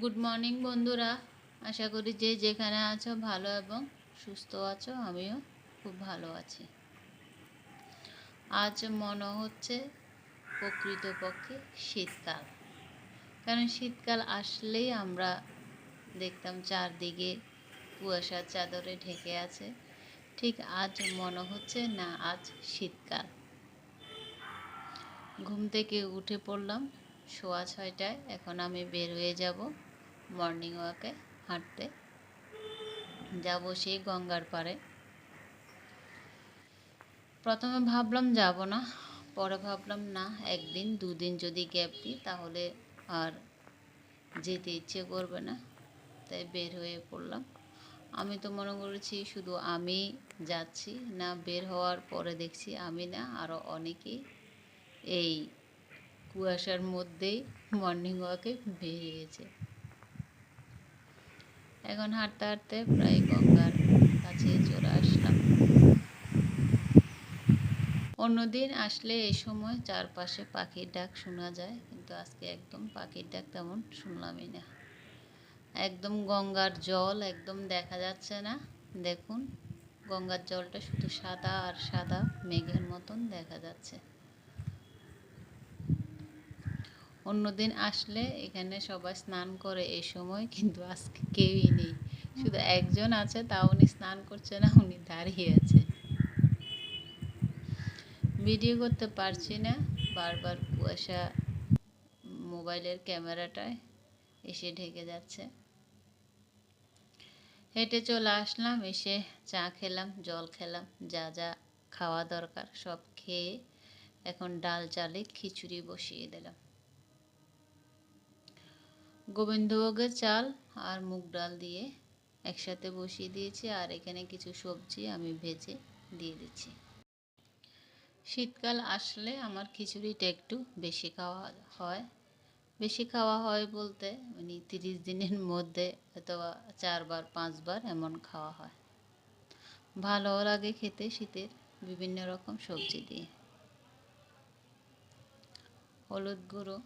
Good morning বন্ধুরা। আশা করি যে যেখানে আছো ভালো এবং সুস্থ আছো, আমিও খুব ভালো আছি। আজ মনে হচ্ছে প্রকৃতপক্ষে শীতকাল। কারণ শীতকাল আসলেই আমরা দেখতাম চারদিকে কুয়াশার চাদরে ঢেকে আছে। ঠিক আজ মনে হচ্ছে না, আজ শীতকাল। ঘুম থেকে উঠে পড়লাম সোয়া ছয়টায় এখন আমি বের হয়ে যাব মর্নিং ওয়াকে হাঁটতে। যাব সেই গঙ্গার পাড়ে। প্রথমে ভাবলাম যাব না, পরে ভাবলাম না, একদিন দুদিন যদি গ্যাপ দিই তাহলে আর যেতে ইচ্ছে করবে না, তাই বের হয়ে পড়লাম। আমি তো মনে করেছি শুধু আমি যাচ্ছি না, বের হওয়ার পরে দেখছি আমি না আরও অনেকেই এই কুয়াশার মধ্যেই মর্নিং ওয়াকে বেরিয়েছে এখন হাঁটতে হাঁটতে প্রায় গঙ্গার কাছে চলে আসলাম। অন্যদিন আসলে এই সময় চারপাশে পাখির ডাক শোনা যায়, কিন্তু আজকে একদম পাখির ডাক তেমন শুনলামই না। একদম গঙ্গার জল একদম দেখা যাচ্ছে না। দেখুন, গঙ্গার জলটা শুধু সাদা আর সাদা মেঘের মতন দেখা যাচ্ছে। অন্যদিন আসলে এখানে সবাই স্নান করে এই সময়, কিন্তু আজকে কেউই নেই। শুধু একজন আছে, তাও উনি স্নান করছে না, উনি দাঁড়িয়ে আছে। ভিডিও করতে পারছি না। বারবার কুয়াশা মোবাইলের ক্যামেরাটায় এসে ঢেকে যাচ্ছে। হেঁটে চলে আসলাম, এসে চা খেলাম, জল খেলাম, যা যা খাওয়া দরকার সব খেয়ে এখন ডাল চালে খিচুড়ি বসিয়ে দিলাম। গোবিন্দভোগের চাল আর মুগ ডাল দিয়ে একসাথে বসিয়ে দিয়েছি আর এখানে কিছু সবজি আমি ভেজে দিয়ে দিচ্ছি। শীতকাল আসলে আমার খিচুড়িটা একটু বেশি খাওয়া হয়। বেশি খাওয়া হয় বলতে মানে তিরিশ দিনের মধ্যে হয়তো চারবার, পাঁচবার এমন খাওয়া হয়। ভালোও লাগে খেতে শীতের বিভিন্ন রকম সবজি দিয়ে। হলুদ গুঁড়ো,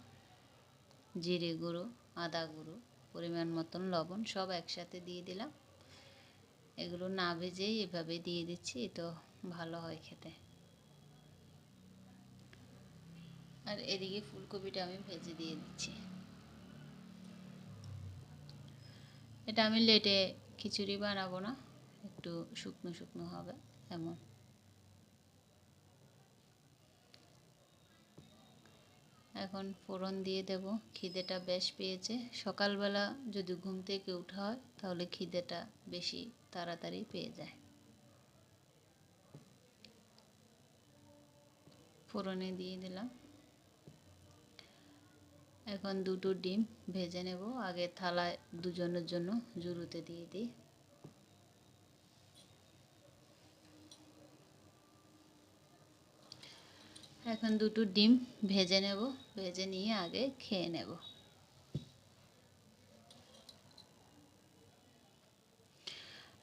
জিরে গুঁড়ো আদা গুঁড়ো, পরিমাণ মতন লবণ সব একসাথে দিয়ে দিলাম। এগুলো না ভেজেই এভাবে দিয়ে দিচ্ছি তো ভালো হয় খেতে। আর এদিকে ফুলকপিটা আমি ভেজে দিয়ে দিচ্ছি। এটা আমি লেটে খিচুড়ি বানাবো না, একটু শুকনো শুকনো হবে, এমন। এখন ফোড়ন দিয়ে দেব। খিদেটা বেশ পেয়েছে। সকালবেলা যদি ঘুম থেকে উঠা হয়, তাহলে খিদেটা বেশি তাড়াতাড়ি পেয়ে যায়। ফোড়নে দিয়ে দিলাম। এখন দুটো ডিম ভেজে নেব। আগে থালায় দুজনের জন্য জুরুতে দিয়ে দিই। এখন দুটো ডিম ভেজে নেব, ভেজে নিয়ে আগে খেয়ে নেব।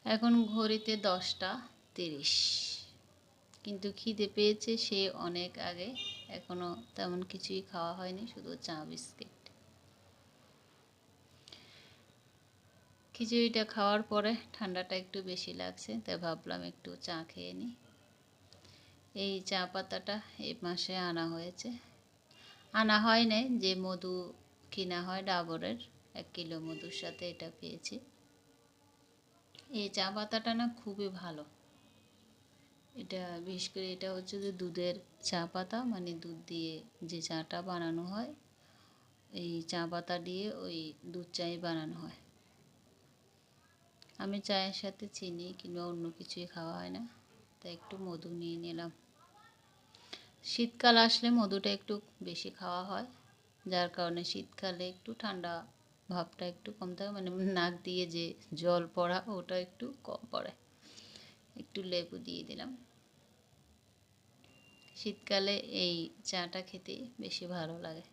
এখন ঘড়িতে দশটা তিরিশ। কিন্তু খিদে পেয়েছে, সে অনেক আগে এখনও তেমন কিছুই খাওয়া হয়নি, শুধু চা, বিস্কিট। খিচুড়িটা খাওয়ার পরে ঠান্ডাটা একটু বেশি লাগছে, তাই ভাবলাম একটু চা খেয়ে নিই। এই চা পাতাটা এই মাসে আনা হয়েছে। আনা হয় নাই যে মধু কিনা হয় ডাবরের, এক কিলো মধুর সাথে এটা পেয়েছি। এই চা পাতাটা না খুবই ভালো। এটা বিশেষ করে এটা হচ্ছে যে দুধের চা পাতা মানে দুধ দিয়ে যে চাটা বানানো হয়, এই চা পাতা দিয়ে ওই দুধ চাই বানানো হয়। আমি চায়ের সাথে চিনি কিংবা অন্য কিছুই খাওয়া হয় না, তাই একটু মধু নিয়ে নিলাম। শীতকাল আসলে মধুটা একটু বেশি খাওয়া হয়, যার কারণে শীতকালে একটু ঠান্ডা ভাবটা একটু কম থাকে মানে নাক দিয়ে যে জল পড়া ওটা একটু কম পড়ে। একটু লেবু দিয়ে দিলাম। শীতকালে এই চাটা খেতে বেশি ভালো লাগে।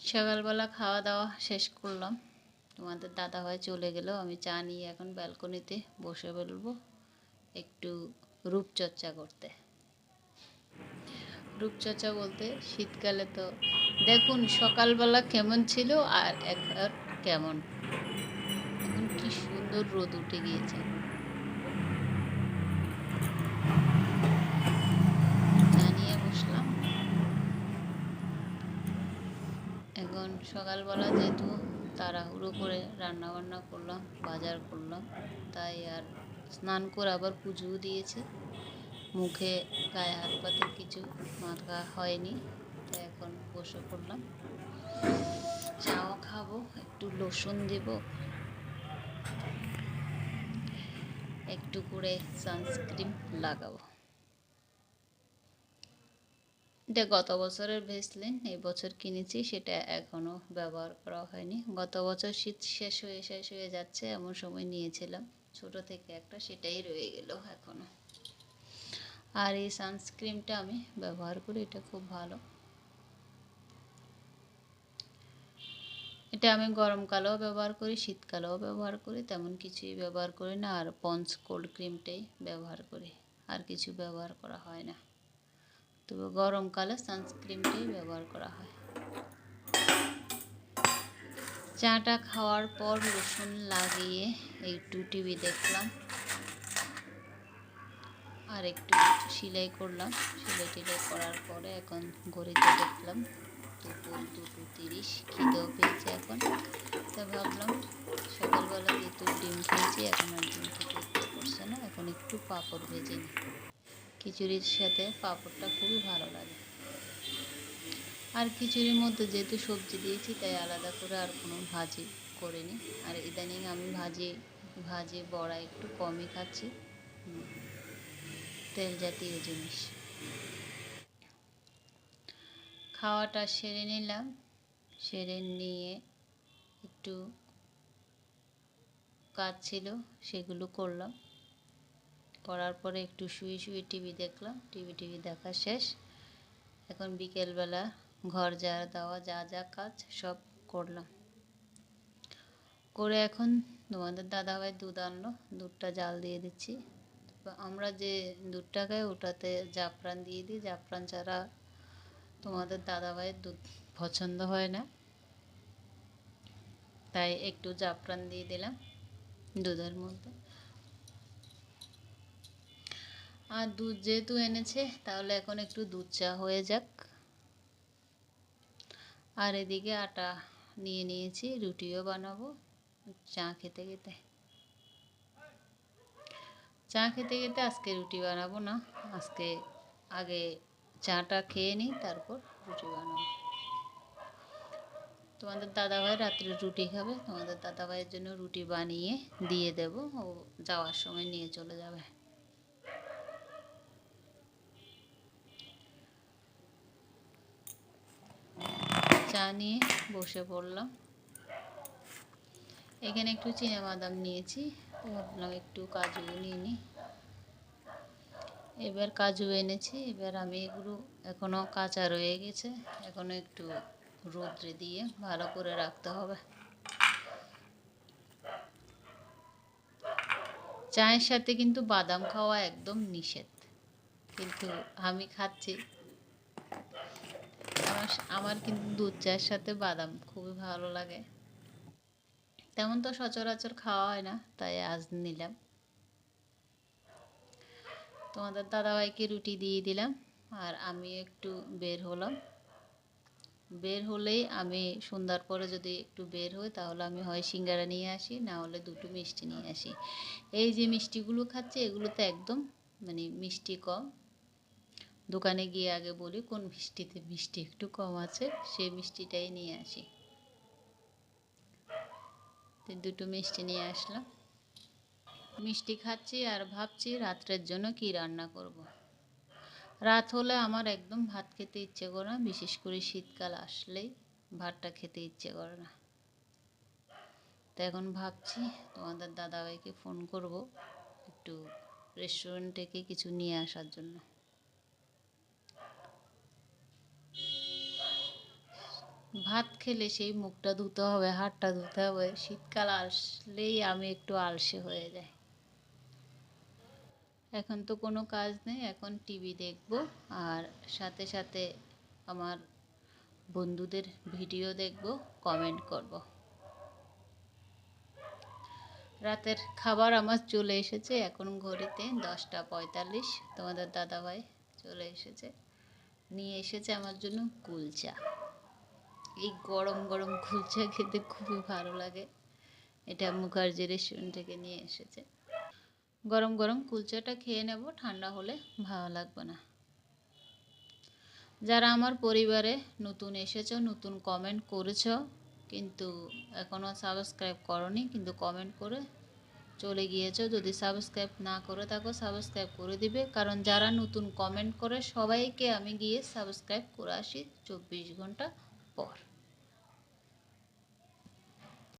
সকালবেলা খাওয়া দাওয়া শেষ করলাম। তোমাদের দাদা ভাই চলে গেল, আমি চা নিয়ে এখন ব্যালকনিতে বসে বলব, একটু রূপচর্চা করতে। রূপচর্চা বলতে শীতকালে তো, দেখুন সকালবেলা কেমন ছিল আর এখন কেমন। এখন কি সুন্দর রোদ উঠে গিয়েছে। এখন সকালবেলা যেহেতু তাড়াহুড়ো করে রান্না বান্না করলাম, বাজার করলাম, তাই আর স্নান করে আবার পুজোও দিয়েছে। মুখে গায়ে হাত পাতে কিছু মাথা হয়নি তাই এখন বসে পড়লাম। চাও খাব, একটু লোশন দেব। একটু করে সানস্ক্রিন লাগাবো। এটা গত বছরের ভেসলিন, এই বছর কিনেছি, সেটা এখনও ব্যবহার করা হয়নি। গত বছর শীত শেষ হয়ে শেষ হয়ে যাচ্ছে, এমন সময় নিয়েছিলাম। ছোট থেকে একটা সেটাই রয়ে গেল এখনও আর এই সানস্ক্রিনটা আমি ব্যবহার করি, এটা খুব ভালো। এটা আমি গরমকালেও ব্যবহার করি শীতকালেও ব্যবহার করি, তেমন কিছুই ব্যবহার করি না। আর পঞ্চ কোল্ড ক্রিমটাই ব্যবহার করি, আর কিছু ব্যবহার করা হয় না। তবে গরমকালে সানস্ক্রিনটাই ব্যবহার করা হয়। চাটা খাওয়ার পর রসুন লাগিয়ে একটু টিভি দেখলাম। আর একটু সেলাই করলাম। সেলাই টিলাই করার পরে এখন ঘড়িতে দেখলাম দুপুর দুটো তিরিশ, খিদেও পেয়েছে এখন। তা ভাবলাম সকালবেলা যেহেতু ডিম খেয়েছি, এখন আর ডিম খেতে ইচ্ছে করছে না, এখন একটু পাঁপড় ভেজে নিই। খিচুড়ির সাথে পাঁপড়টা খুবই ভালো লাগে। আর খিচুড়ির মধ্যে যেহেতু সবজি দিয়েছি, তাই আলাদা করে আর কোনো ভাজি করিনি। আর ইদানিং আমি ভাজি ভাজি বড়া একটু কমই খাচ্ছি। তেল জাতীয় জিনিস। খাওয়াটা সেরে নিলাম। সেরে নিয়ে একটু কাজ ছিল, সেগুলো করলাম। করার পরে একটু শুয়ে শুয়ে টিভি দেখলাম। টিভি টিভি দেখা শেষ। এখন বিকেলবেলা ঘর ঝাড় দেওয়া যা যা কাজ সব করলাম। করে এখন তোমাদের দাদাভাই দুধ আনলো, দুধটা জাল দিয়ে দিচ্ছি। আমরা যে দুধটা খাই ওটাতে জাফরান দিয়ে দিই, জাফরান ছাড়া তোমাদের দাদাভাইয়ের দুধ পছন্দ হয় না। তাই একটু জাফরান দিয়ে দিলাম দুধের মধ্যে। আর দুধ যেহেতু এনেছে, তাহলে এখন একটু দুধ চা হয়ে যাক। আর এদিকে আটা নিয়ে নিয়েছি, রুটিও বানাবো, চা খেতে খেতে। চা খেতে খেতে আজকে রুটি বানাবো না, আজকে আগে চাটা খেয়ে নিই, তারপর রুটি বানাবো। তোমাদের দাদাভাই রাত্রে রুটি খাবে, তোমাদের দাদাভাইয়ের জন্য রুটি বানিয়ে দিয়ে দেব, ও যাওয়ার সময় নিয়ে চলে যাবে। চা নিয়ে বসে পড়লাম। এখানে একটু বাদাম নিয়েছি ভাবলাম একটু কাজু নিয়ে নিই। এবার কাজু এনেছি, এবার আমি এগুলো এখনও কাঁচা রয়ে গেছে এখনও একটু রোদ্রে দিয়ে ভালো করে রাখতে হবে। চায়ের সাথে কিন্তু বাদাম খাওয়া একদম নিষেধ, কিন্তু আমি খাচ্ছি আমার কিন্তু দুধ চায়ের সাথে বাদাম খুবই ভালো লাগে। তেমন তো সচরাচর খাওয়া হয় না, তাই আজ নিলাম। তোমাদের দাদাভাইকে রুটি দিয়ে দিলাম আর আমি একটু বের হলাম। বের হলেই আমি সন্ধ্যার পরে যদি একটু বের হই তাহলে আমি হয় সিঙ্গারা নিয়ে আসি, না হলে দুটো মিষ্টি নিয়ে আসি। এই যে মিষ্টিগুলো খাচ্ছি এগুলোতে একদম মানে মিষ্টি কম। দোকানে গিয়ে আগে বলি, কোন মিষ্টিতে মিষ্টি একটু কম আছে সেই মিষ্টিটাই নিয়ে আসি। দুটো মিষ্টি নিয়ে আসলাম। মিষ্টি খাচ্ছি আর ভাবছি রাত্রের জন্য কি রান্না করব। রাত হলে আমার একদম ভাত খেতে ইচ্ছে করে না, বিশেষ করে শীতকাল আসলেই ভাতটা খেতে ইচ্ছে করে না। তো এখন ভাবছি তোমাদের দাদাভাইকে ফোন করব, একটু রেস্টুরেন্ট থেকে কিছু নিয়ে আসার জন্য। ভাত খেলে সেই মুখটা ধুতে হবে, হাতটা ধুতে হবে। শীতকাল আসলেই আমি একটু আলসে হয়ে যাই। এখন তো কোনো কাজ নেই, এখন টিভি দেখব আর সাথে সাথে আমার বন্ধুদের ভিডিও দেখব কমেন্ট করব। রাতের খাবার আমার চলে এসেছে, এখন ঘড়িতে দশটা পঁয়তাল্লিশ। তোমাদের দাদাভাই চলে এসেছে। নিয়ে এসেছে আমার জন্য কুলচা। এই গরম গরম কুলচা খেতে খুবই ভালো লাগে। এটা মুখার্জি রেস্টুরেন্ট থেকে নিয়ে এসেছে। গরম গরম কুলচাটা খেয়ে নেব, ঠান্ডা হলে ভালো লাগবে না। যারা আমার পরিবারে নতুন এসেছ, নতুন কমেন্ট করেছ, কিন্তু এখনও সাবস্ক্রাইব করনি, কিন্তু কমেন্ট করে চলে গিয়েছো। যদি সাবস্ক্রাইব না করে থাকো সাবস্ক্রাইব করে দিবে। কারণ যারা নতুন কমেন্ট করে, সবাইকে আমি গিয়ে সাবস্ক্রাইব করে আসি চব্বিশ ঘণ্টা পর।